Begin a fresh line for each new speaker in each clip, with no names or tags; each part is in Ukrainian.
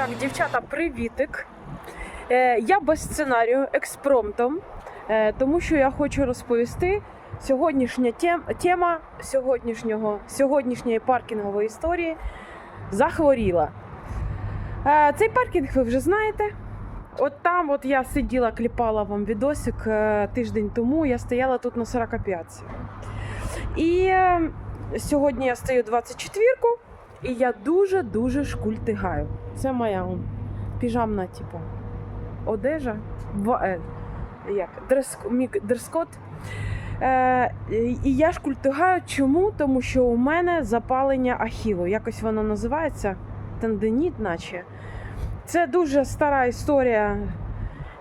Так, дівчата, привітик. Е, я без сценарію, експромтом, е, тому що я хочу розповісти сьогоднішня тем, тема сьогоднішнього, сьогоднішньої паркінгової історії захворіла. Е, цей паркінг ви вже знаєте. От там от я сиділа, кліпала вам відосик тиждень тому. Я стояла тут на 45. І сьогодні я стою 24-ку. І я дуже-дуже шкультигаю. Це моя піжамна, типу, одежа. В, е, як, дрес, дрес-код. Е, і я шкультигаю чому? Тому що у мене запалення ахілу. Якось воно називається тенденіт, наче. Це дуже стара історія,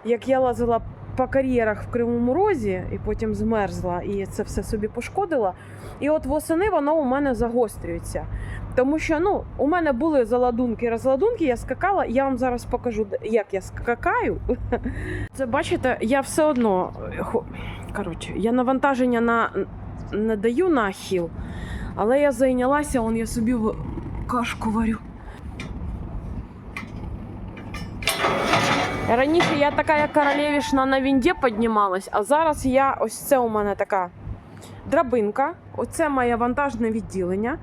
як я лазила по кар'єрах в Кривому Розі і потім змерзла і це все собі пошкодила. І от восени воно у мене загострюється. Тому що ну, у мене були заладунки, розладунки, я скакала, я вам зараз покажу, як я скакаю. Це бачите, я все одно. е, Коротше, я навантаження на не даю на ахіл, але я зайнялася, он я собі в- кашку варю. Раніше я така, як королевішна на вінді піднімалась, а зараз я ось це у мене така драбинка. Оце моє вантажне відділення.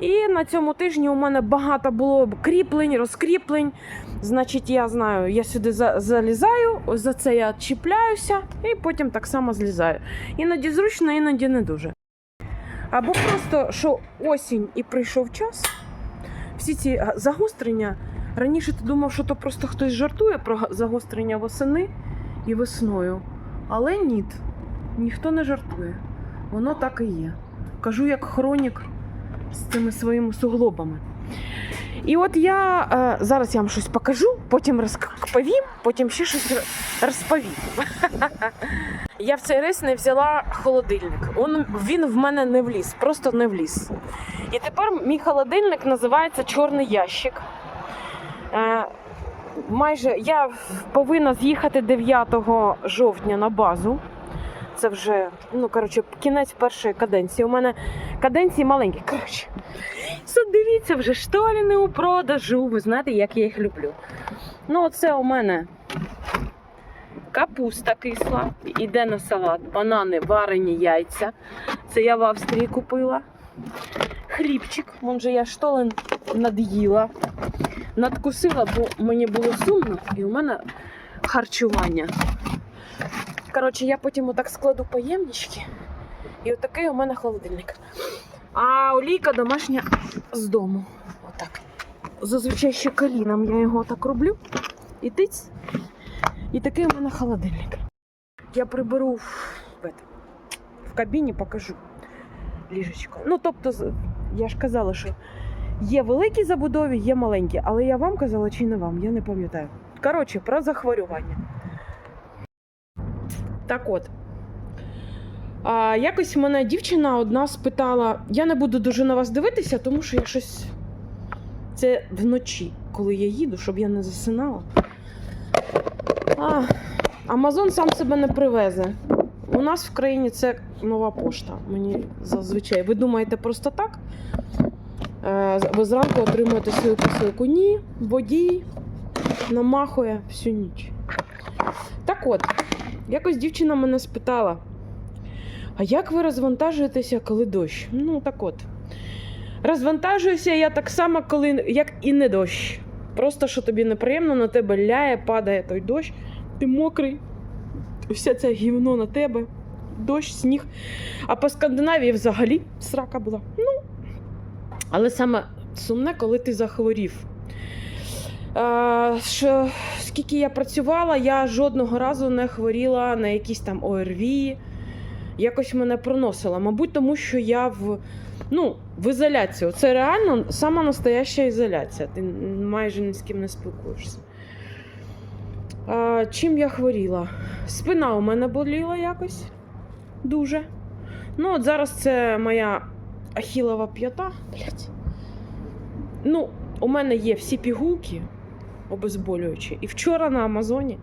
І на цьому тижні у мене багато було кріплень, розкріплень. Значить, я знаю, я сюди за- залізаю, за це я чіпляюся і потім так само злізаю. Іноді зручно, іноді не дуже. Або просто, що осінь і прийшов час, всі ці загострення. Раніше ти думав, що то просто хтось жартує про загострення восени і весною. Але ні, ніхто не жартує. Воно так і є. Кажу, як хронік з цими своїми суглобами. І от я е, зараз я вам щось покажу, потім розповім, потім ще щось розповім. Я в цей рейс не взяла холодильник. Він в мене не вліз, просто не вліз. І тепер мій холодильник називається Чорний ящик. Е, майже я повинна з'їхати 9 жовтня на базу. Це вже, ну коротше, кінець першої каденції. У мене каденції маленькі. Коротше, дивіться вже штоліни у продажу. Ви знаєте, як я їх люблю. Ну, оце у мене капуста кисла, іде на салат, банани, варені яйця. Це я в Австрії купила. Хлібчик, вон же я штолен над'їла, надкусила, бо мені було сумно, і у мене харчування. Коротше, я потім отак складу поємнички, і отакий у мене холодильник. А олійка домашня з дому. Отак. Зазвичай ще коліном я його так роблю. І тиць. І такий у мене холодильник. Я приберу в, в, в кабіні, покажу ліжечко. Ну, тобто, я ж казала, що є великі забудові, є маленькі, але я вам казала чи не вам, я не пам'ятаю. Коротше, про захворювання. Так от. А, якось мене дівчина одна спитала: я не буду дуже на вас дивитися, тому що я щось. Це вночі, коли я їду, щоб я не засинала. А, Амазон сам себе не привезе. У нас в країні це нова пошта. Мені зазвичай. Ви думаєте просто так? Е, Ви зранку отримуєте свою посилку. Ні, водій намахує всю ніч. Так от, якось дівчина мене спитала: а як ви розвантажуєтеся, коли дощ? Ну, так от. Розвантажуюся я так само, коли, як і не дощ. Просто що тобі неприємно, на тебе ляє, падає той дощ, ти мокрий, все це гівно на тебе, дощ, сніг. А по Скандинавії взагалі срака була. Ну, але саме сумне, коли ти захворів. Е, що, скільки я працювала, я жодного разу не хворіла на якісь там ОРВІ. Якось мене проносило. Мабуть, тому що я в, ну, в ізоляції. Це реально сама настояща ізоляція. Ти майже ні з ким не спілкуєшся. А, чим я хворіла? Спина у мене боліла якось дуже. Ну, от зараз це моя ахілова п'ята. Блять. Ну, у мене є всі пігулки обезболюючі. І вчора на Амазоні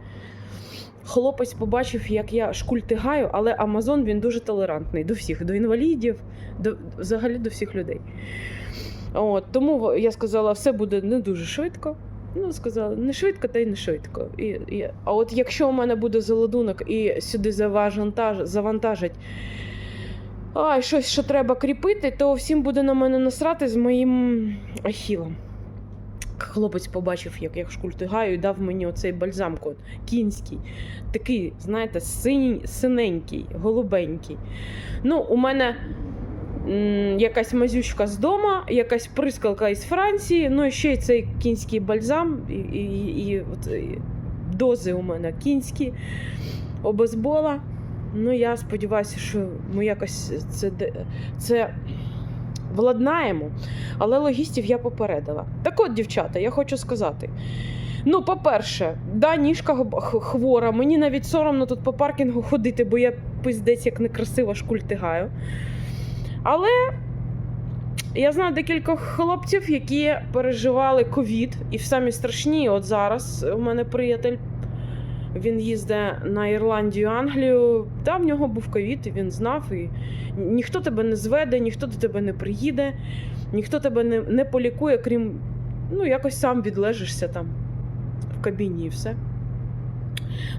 хлопець побачив, як я шкультигаю, але Амазон він дуже толерантний до всіх, до інвалідів, до, взагалі до всіх людей. От, тому я сказала, все буде не дуже швидко. Ну, сказали, не швидко, та й не швидко. І, і, а от якщо у мене буде залодунок і сюди завантаж, завантажать ай, щось, що треба кріпити, то всім буде на мене насрати з моїм ахілом. Хлопець побачив, як я шкультигаю, і дав мені оцей бальзам кот кінський. Такий, знаєте, синенький, голубенький. Ну, у мене якась мазючка з дома, якась прискалка із Франції, ну і ще й цей кінський бальзам, і, і, і, от, і дози у мене кінські, обезбола. Ну, я сподіваюся, що ми якось це, це владнаємо. Але логістів я попередила. Так от, дівчата, я хочу сказати. Ну, по-перше, да, ніжка хвора. Мені навіть соромно тут по паркінгу ходити, бо я пиздець як некрасиво шкультигаю. Але я знаю декількох хлопців, які переживали ковід, і в самі страшні, от зараз у мене приятель. Він їздить на Ірландію, Англію. Та в нього був ковід, і він знав. І ніхто тебе не зведе, ніхто до тебе не приїде, ніхто тебе не, не полікує, крім ну, якось сам відлежишся там в кабіні і все.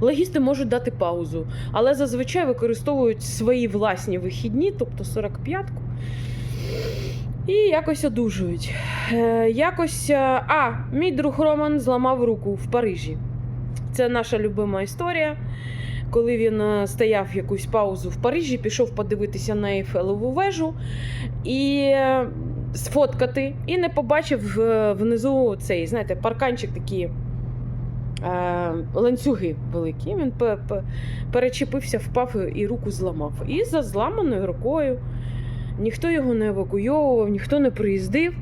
Легісти можуть дати паузу, але зазвичай використовують свої власні вихідні, тобто 45-ку. І якось одужують. Е, якось. е, А, мій друг Роман зламав руку в Парижі. Це наша любима історія. Коли він е, стояв якусь паузу в Парижі, пішов подивитися на Ейфелеву вежу і е, сфоткати, і не побачив е, внизу цей, знаєте, парканчик такий. е, Ланцюги великі. Він пе- пе- перечепився, впав і руку зламав. І за зламаною рукою ніхто його не евакуйовував, ніхто не приїздив.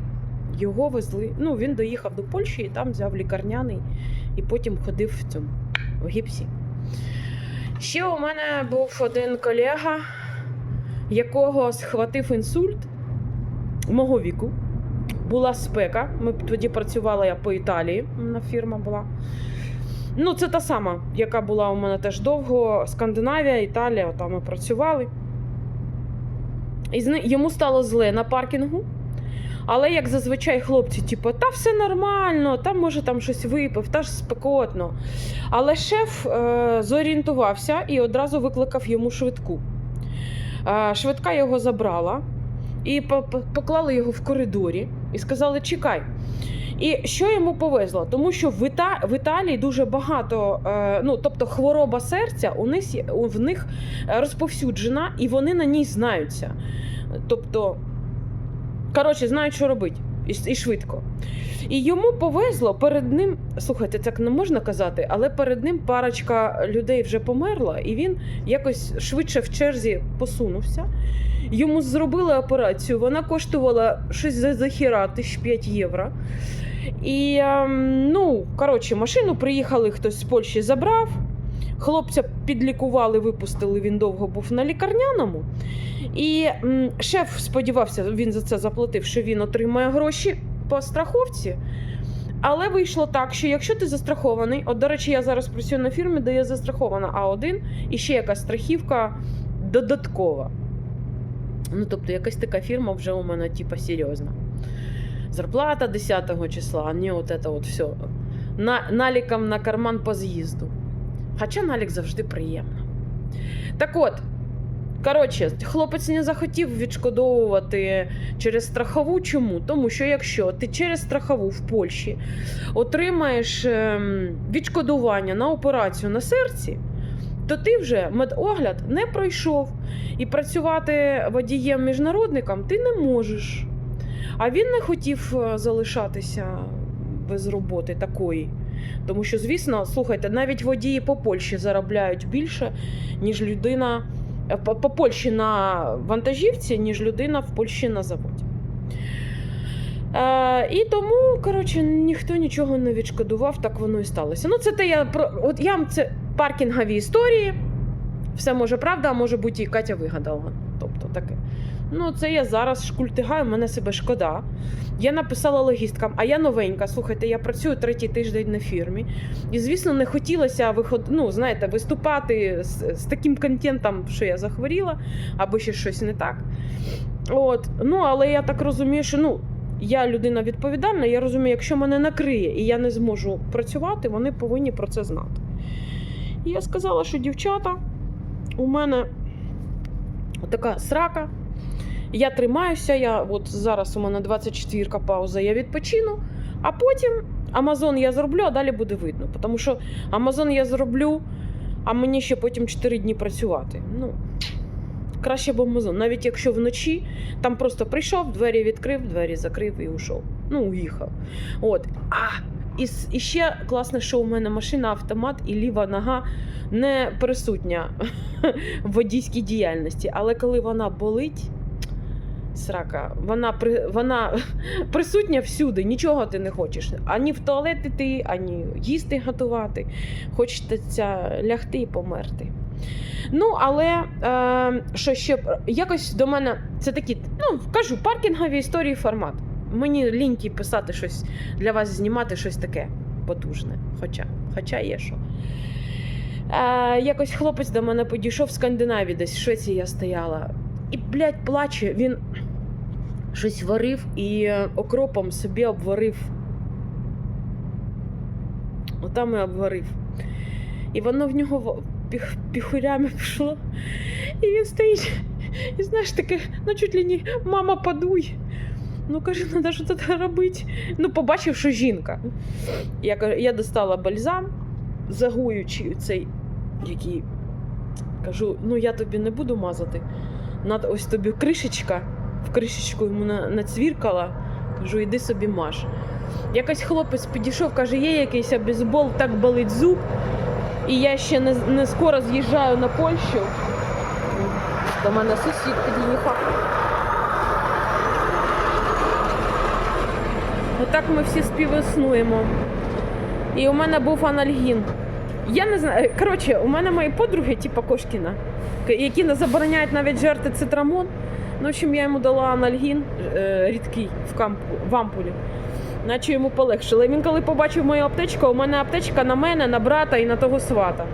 Його везли. Ну, він доїхав до Польщі і там взяв лікарняний і потім ходив в цьому в гіпсі. Ще у мене був один колега, якого схватив інсульт мого віку. Була спека. Ми тоді працювали я по Італії. У мене фірма була. Ну, це та сама, яка була у мене теж довго. Скандинавія, Італія, там ми працювали. І йому стало зле на паркінгу. Але як зазвичай хлопці, типу, та все нормально, там може там щось випив, та ж спекотно. Але шеф е, зорієнтувався і одразу викликав йому швидку. Е, швидка його забрала і по- по- поклали його в коридорі і сказали: чекай. І що йому повезло? Тому що в, Іта... в Італії дуже багато, е, ну тобто хвороба серця у них, в них е, розповсюджена, і вони на ній знаються. Тобто, коротше, знають, що робити. І, швидко. І йому повезло перед ним. Слухайте, так не можна казати, але перед ним парочка людей вже померла, і він якось швидше в черзі посунувся. Йому зробили операцію, вона коштувала щось за захіра, тисяч 5 євро. І ем, ну, коротше, машину приїхали, хтось з Польщі забрав. Хлопця підлікували, випустили, він довго був на лікарняному. І шеф сподівався, він за це заплатив, що він отримає гроші по страховці. Але вийшло так, що якщо ти застрахований, от, до речі, я зараз працюю на фірмі, де я застрахована А1 і ще якась страхівка додаткова. Ну, тобто, якась така фірма вже у мене, типа, серйозна. Зарплата 10 числа, а не от це от все. На, наліком на карман по з'їзду. Хоча налік завжди приємно. Так от, коротше, хлопець не захотів відшкодовувати через страхову. Чому? Тому що якщо ти через страхову в Польщі отримаєш ем, відшкодування на операцію на серці, то ти вже медогляд не пройшов. І працювати водієм-міжнародником ти не можеш. А він не хотів е, залишатися без роботи такої. Тому що, звісно, слухайте, навіть водії по Польщі заробляють більше, ніж людина по, по Польщі на вантажівці, ніж людина в Польщі на заводі. Е, і тому, коротше, ніхто нічого не відшкодував, так воно і сталося. Ну, це те я про. От я це паркінгові історії. Все може правда, а може бути і Катя вигадала. Тобто таке. Ну, це я зараз шкультигаю, мене себе шкода. Я написала логісткам, а я новенька. Слухайте, я працюю третій тиждень на фірмі. І, звісно, не хотілося виход... ну, знаєте, виступати з, з таким контентом, що я захворіла, або ще щось не так. От. Ну, але я так розумію, що ну, я людина відповідальна, я розумію, якщо мене накриє і я не зможу працювати, вони повинні про це знати. І я сказала, що дівчата, у мене така срака. Я тримаюся, я от зараз у мене 24 пауза, я відпочину, а потім Амазон я зроблю, а далі буде видно. Тому що Амазон я зроблю, а мені ще потім 4 дні працювати. Ну, краще б Амазон. Навіть якщо вночі там просто прийшов, двері відкрив, двері закрив і ушов. Ну, уїхав. От. А, і, і ще класне, що у мене машина автомат і ліва нога не присутня в водійській діяльності. Але коли вона болить, срака, вона, при, вона присутня всюди, нічого ти не хочеш. Ані в туалет іти, ані їсти готувати. Хочеться лягти і померти. Ну, але е, що ще якось до мене це такі, ну кажу, паркінгові історії формат. Мені ліньки писати щось для вас знімати щось таке потужне. Хоча, хоча є що. Е, якось хлопець до мене підійшов в Скандинавії, десь в Швеції я стояла. І, блядь, плаче. Він щось варив і е, окропом собі обварив. Отам і обварив. І воно в нього піх, піхурями пішло. І він стоїть. І знаєш таке, ну чуть ли не мама подуй. Ну каже, треба що це робити. Ну, побачив, що жінка. Я, я достала бальзам, загуючи цей, який кажу, ну я тобі не буду мазати. Надо ось тобі кришечка, в кришечку йому на- нацвіркала. Кажу, іди собі маж. Якось хлопець підійшов, каже, є якийсь бейсбол, так болить зуб. І я ще не, не скоро з'їжджаю на Польщу. До мене сусід під'їхав. Отак ми всі співіснуємо. І у мене був анальгін. Я не знаю. Коротше, у мене мої подруги, типу Кошкіна, які не забороняють навіть жерти цитрамон. Ну, в общем, я йому дала анальгін е, рідкий в, кампу, в ампулі. Наче йому полегшило. І він коли побачив мою аптечку, у мене аптечка на мене, на брата і на того свата.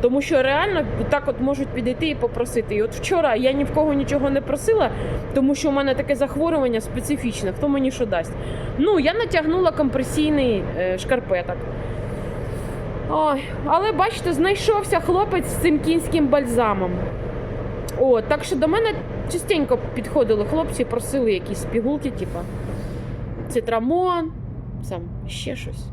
Тому що реально так от можуть підійти і попросити. І от вчора я ні в кого нічого не просила, тому що у мене таке захворювання специфічне. Хто мені що дасть? Ну, я натягнула компресійний е, шкарпеток. Ой, але бачите, знайшовся хлопець з цим кінським бальзамом. О, так що до мене частенько підходили хлопці, просили якісь пігулки, типу цитрамон, сам ще щось.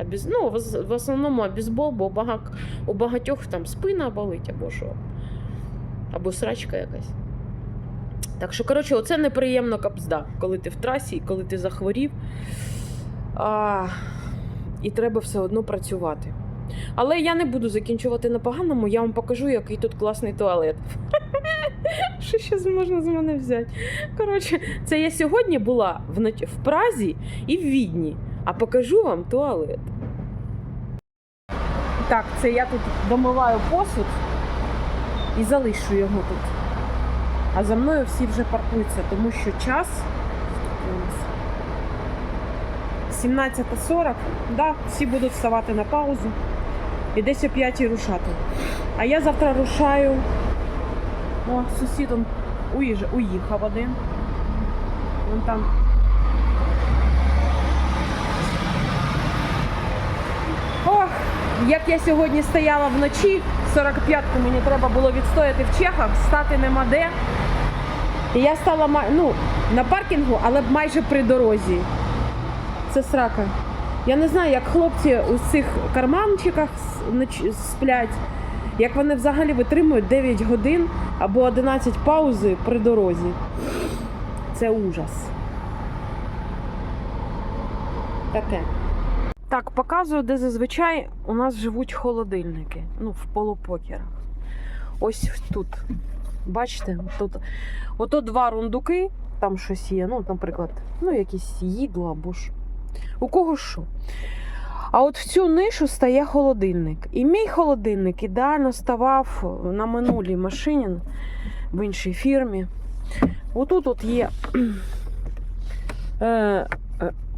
А без, ну, в, основному бейсбол, бо багак, у багатьох там спина болить або що. Або срачка якась. Так що, коротше, оце неприємно капзда, коли ти в трасі, і коли ти захворів. А, і треба все одно працювати. Але я не буду закінчувати на поганому, я вам покажу, який тут класний туалет. Що ще можна з мене взяти? Коротше, це я сьогодні була в, Празі і в Відні, а покажу вам туалет. Так, це я тут домиваю посуд і залишу його тут. А за мною всі вже паркуються, тому що час у нас 17.40, да, всі будуть вставати на паузу і десь о 5 рушати. А я завтра рушаю. О, сусід он уїжджа, уїхав один. Вон там. Ох, як я сьогодні стояла вночі, 45-ку мені треба було відстояти в Чехах, стати нема де. І я стала ну, на паркінгу, але майже при дорозі. Це срака. Я не знаю, як хлопці у цих карманчиках сплять, як вони взагалі витримують 9 годин або 11 паузи при дорозі. Це ужас. Таке. Так, показую, де зазвичай у нас живуть холодильники. Ну, в полупокерах. Ось тут. Бачите, тут ото два рундуки, там щось є, ну, наприклад, ну, якісь їдло або ж. У кого що. А от в цю нишу стає холодильник. І мій холодильник ідеально ставав на минулій машині в іншій фірмі. Отут от є е, е,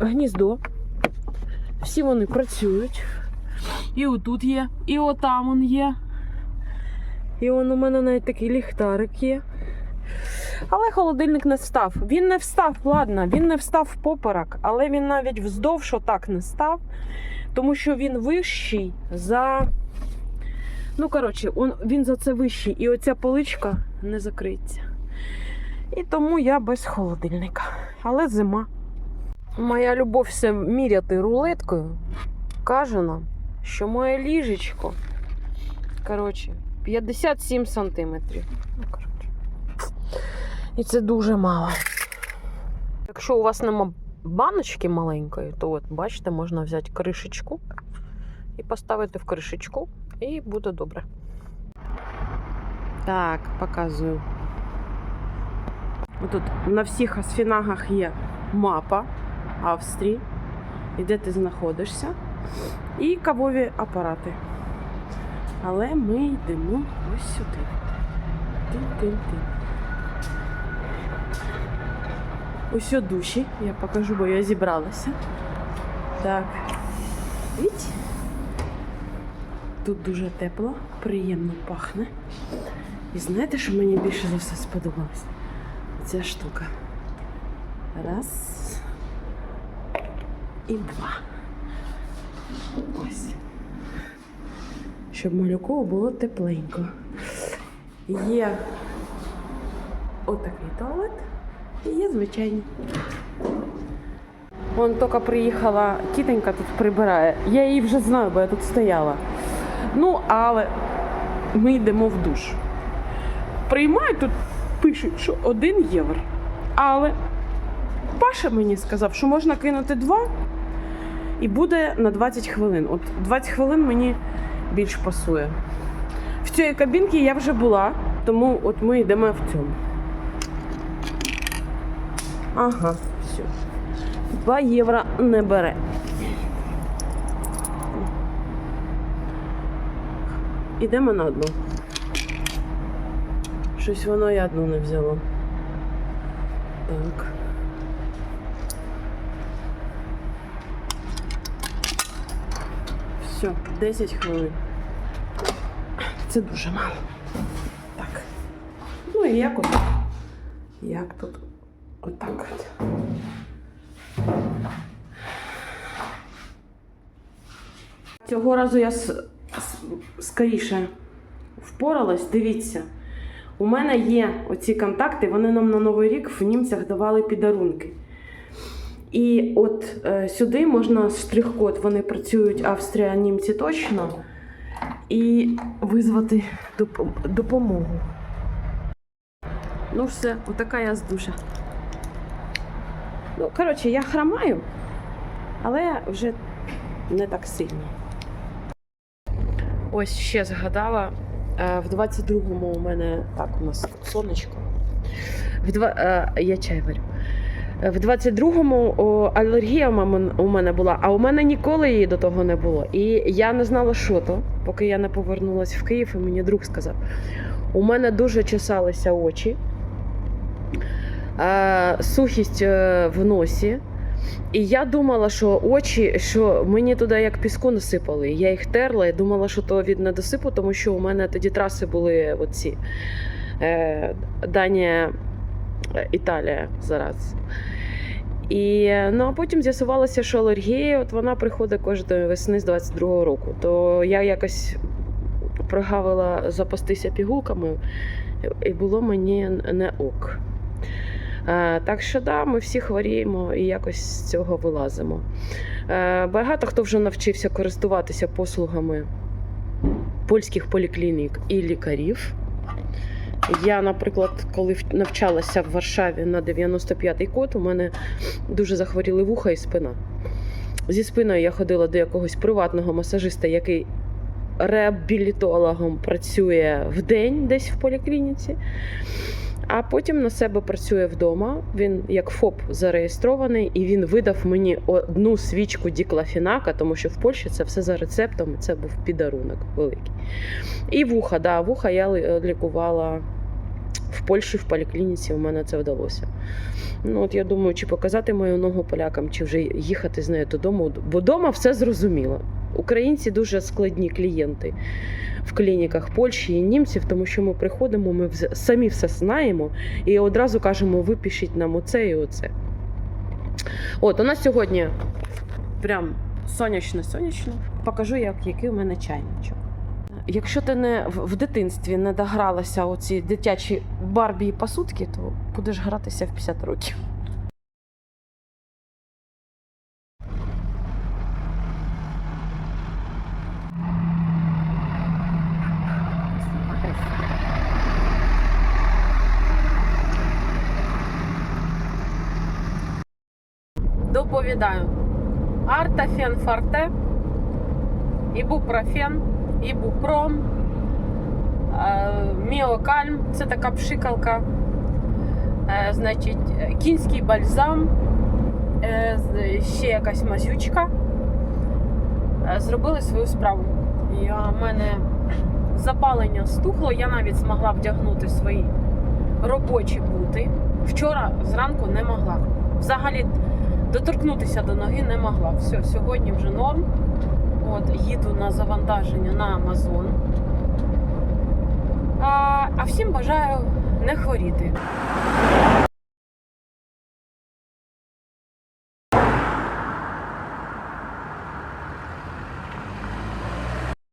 гніздо. Всі вони працюють. І отут є, і отам он є. І он у мене навіть такий ліхтарик є. Але холодильник не встав. Він не встав, ладно, він не встав поперек, але він навіть вздовж отак не став, тому що він вищий за. Ну, коротше, він за це вищий, і оця поличка не закриється. І тому я без холодильника. Але зима. Моя любов все міряти рулеткою каже нам, що моє ліжечко, коротше, 57 сантиметрів. І це дуже мало. Якщо у вас нема баночки маленької, то от бачите, можна взяти кришечку і поставити в кришечку, і буде добре. Так, показую. Тут на всіх асфінагах є мапа Австрії, і де ти знаходишся, і кавові апарати. Але ми йдемо ось сюди. Тин-тин-тин. Ось о душі, я покажу, бо я зібралася. Так. Віть. Тут дуже тепло, приємно пахне. І знаєте, що мені більше за все сподобалось? Ця штука. Раз. І два. Ось. Щоб малюку було тепленько. Є отакий туалет є звичайний. Вон тільки приїхала тітенька тут прибирає. Я її вже знаю, бо я тут стояла. Ну, але ми йдемо в душ. Приймають тут, пишуть, що 1 євро. Але Паша мені сказав, що можна кинути 2 і буде на 20 хвилин. От 20 хвилин мені більш пасує. В цій кабінці я вже була, тому от ми йдемо в цьому. Ага, все. 2 євро не бере. Ідемо на одну. Щось воно і одну не взяло. Так. Все, 10 хвилин. Це дуже мало. Так. Ну і як от? Як тут? Отак от. Цього разу я скоріше впоралась. Дивіться, у мене є оці контакти, вони нам на Новий рік в німцях давали підарунки. І от е, сюди можна штрих-код, вони працюють Австрія, німці точно, і визвати доп- допомогу. Ну, все, отака я з душа. Ну, коротше, я хромаю, але вже не так сильно. Ось ще згадала. е, В 22-му у мене так, у нас сонечко. В два, е, я чай варю. В 22-му алергія у мене була, а у мене ніколи її до того не було. І я не знала, що то, поки я не повернулася в Київ, і мені друг сказав: у мене дуже чесалися очі, сухість е, в носі. І я думала, що очі, що мені туди як піску насипали. Я їх терла і думала, що то від недосипу, тому що у мене тоді траси були оці е, Данія, е, Італія зараз. І ну, а потім з'ясувалося, що алергія от вона приходить кожної весни з 22-го року. То я якось прогавила запастися пігулками, і було мені не ок. Е, Так що да, ми всі хворіємо і якось з цього вилазимо. Е, Багато хто вже навчився користуватися послугами польських поліклінік і лікарів. Я, наприклад, коли навчалася в Варшаві на 95-й код, у мене дуже захворіли вуха і спина. Зі спиною я ходила до якогось приватного масажиста, який реабілітологом працює в день десь в поліклініці. А потім на себе працює вдома. Він як ФОП зареєстрований, і він видав мені одну свічку діклафінака, тому що в Польщі це все за рецептом. Це був підарунок великий. І вуха, да, вуха я лікувала в Польщі в поліклініці. У мене це вдалося. Ну от я думаю, чи показати мою ногу полякам, чи вже їхати з нею додому, бо вдома все зрозуміло. Українці дуже складні клієнти в клініках Польщі і німців, тому що ми приходимо, ми самі все знаємо і одразу кажемо, випишіть нам оце і оце. От, у нас сьогодні прям сонячно-сонячно. Покажу, як, який у мене чайничок. Якщо ти не в, дитинстві не догралася у ці дитячі барбі і пасутки, то будеш гратися в 50 років. Доповідаю. Артафен форте, ібупрофен, ібупром, е, міокальм це така пшикалка, е, значить, кінський бальзам, е, ще якась мазючка. Зробили свою справу. І в мене запалення стухло, я навіть змогла вдягнути свої робочі бути. Вчора зранку не могла. Взагалі доторкнутися до ноги не могла. Все, сьогодні вже норм. От, їду на завантаження на Амазон. А, а всім бажаю не хворіти.